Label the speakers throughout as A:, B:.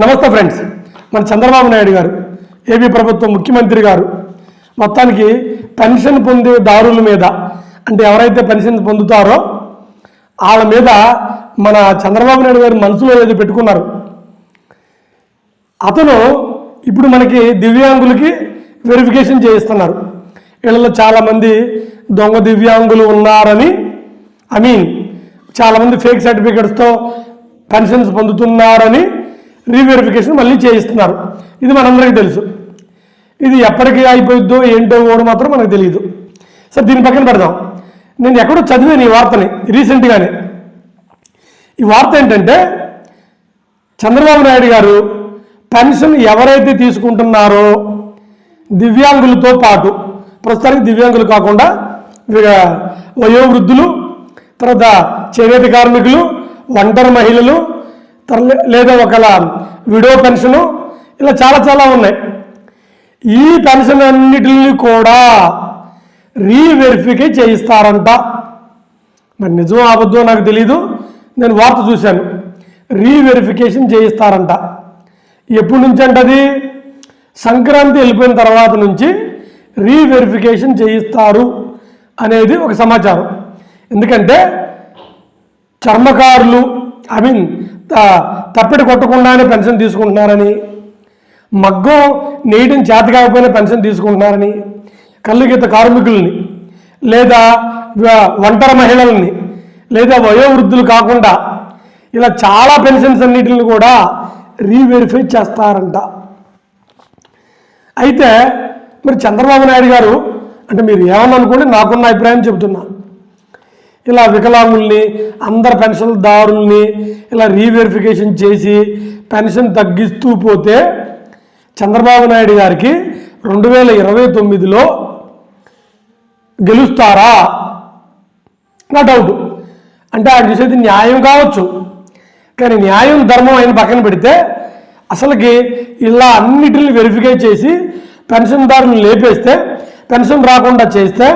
A: నమస్తే ఫ్రెండ్స్. మన చంద్రబాబు నాయుడు గారు ఏపీ ప్రభుత్వం ముఖ్యమంత్రి గారు మొత్తానికి పెన్షన్ పొందే దారుల మీద అంటే ఎవరైతే పెన్షన్ పొందుతారో వాళ్ళ మీద మన చంద్రబాబు నాయుడు గారు మనసులో ఏదో పెట్టుకున్నారు. అతను ఇప్పుడు మనకి దివ్యాంగులకి వెరిఫికేషన్ చేయిస్తున్నారు. వీళ్ళలో చాలామంది దొంగ దివ్యాంగులు ఉన్నారని ఐ మీన్ చాలామంది ఫేక్ సర్టిఫికెట్స్తో పెన్షన్స్ పొందుతున్నారని రీవెరిఫికేషన్ మళ్ళీ చేయిస్తున్నారు. ఇది మనందరికీ తెలుసు. ఇది ఎప్పటికీ అయిపోయిద్దో ఏంటో కూడా మాత్రం మనకు తెలియదు సో దీని పక్కన పెడదాం. నేను ఎక్కడో చదివాను ఈ వార్తని రీసెంట్గానే. ఈ వార్త ఏంటంటే చంద్రబాబు నాయుడు గారు పెన్షన్ ఎవరైతే తీసుకుంటున్నారో దివ్యాంగులతో పాటు ప్రస్తుతానికి దివ్యాంగులు కాకుండా వయోవృద్ధులు తర్వాత చేనేత కార్మికులు ఒంటరి మహిళలు లేదా ఒకలా విడో పెన్షను ఇలా చాలా చాలా ఉన్నాయి. ఈ పెన్షన్ అన్నిటిని కూడా రీవెరిఫికే చేయిస్తారంట. మరి నిజం అబద్ధం నాకు తెలీదు. నేను వార్త చూశాను. రీవెరిఫికేషన్ చేయిస్తారంట. ఎప్పటి నుంచి అంటది సంక్రాంతి వెళ్ళిపోయిన తర్వాత నుంచి రీవెరిఫికేషన్ చేయిస్తారు అనేది ఒక సమాచారం. ఎందుకంటే చర్మకారులు ఐ మీన్ తప్పిడి కొట్టకుండానే పెన్షన్ తీసుకుంటున్నారని మగ్గం నేయడం చేత కాకపోయినా పెన్షన్ తీసుకుంటున్నారని కళ్ళుగీత కార్మికుల్ని లేదా ఒంటరి మహిళల్ని లేదా వయోవృద్ధులు కాకుండా ఇలా చాలా పెన్షన్స్ అన్నిటిని కూడా రీవెరిఫై చేస్తారంట. అయితే మరి చంద్రబాబు నాయుడు గారు అంటే మీరు ఏమన్నా అనుకోండి నాకున్న అభిప్రాయం చెబుతున్నా. ఇలా వికలాంగుల్ని అందరు పెన్షన్దారుల్ని ఇలా రీవెరిఫికేషన్ చేసి పెన్షన్ తగ్గిస్తూ పోతే చంద్రబాబు నాయుడు గారికి రెండు వేల ఇరవై తొమ్మిదిలో గెలుస్తారా? నా డౌట్. అంటే ఆయన చూసేది న్యాయం కావచ్చు. కానీ న్యాయం ధర్మం ఆయన పక్కన పెడితే అసలుకి ఇలా అన్నిటిని వెరిఫికై చేసి పెన్షన్దారులను లేపేస్తే పెన్షన్ రాకుండా చేస్తే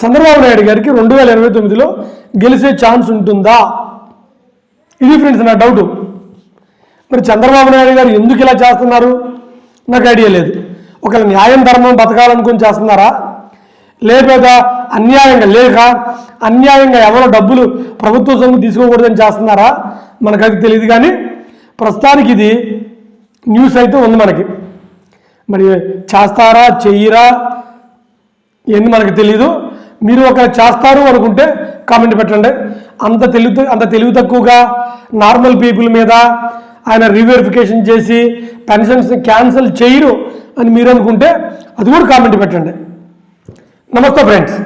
A: చంద్రబాబు నాయుడు గారికి రెండు వేల ఇరవై తొమ్మిదిలో గెలిచే ఛాన్స్ ఉంటుందా? ఇది ఫ్రెండ్స్ నా డౌట్. మరి చంద్రబాబు నాయుడు గారు ఎందుకు ఇలా చేస్తున్నారు? నాకు ఐడియా లేదు. ఒకవేళ న్యాయం ధర్మం బతకాలనుకుని చేస్తున్నారా? లేదా అన్యాయంగా లేక అన్యాయంగా ఎవరో డబ్బులు ప్రభుత్వ సొమ్ము తీసుకోకూడదని చేస్తున్నారా? మనకు అది తెలియదు కానీ ప్రస్తుతానికి ఇది న్యూస్ అయితే ఉంది మనకి. మరి చేస్తారా చెయ్యరా? ఏంది మనకు తెలియదు మీరు ఒక చేస్తారు అనుకుంటే కామెంట్ పెట్టండి. అంత తెలివి అంత తెలివి తక్కువగా నార్మల్ పీపుల్ మీద ఆయన రీవెరిఫికేషన్ చేసి పెన్షన్స్ని క్యాన్సిల్ చేయరు అని మీరు అనుకుంటే అది కూడా కామెంట్ పెట్టండి. నమస్తే ఫ్రెండ్స్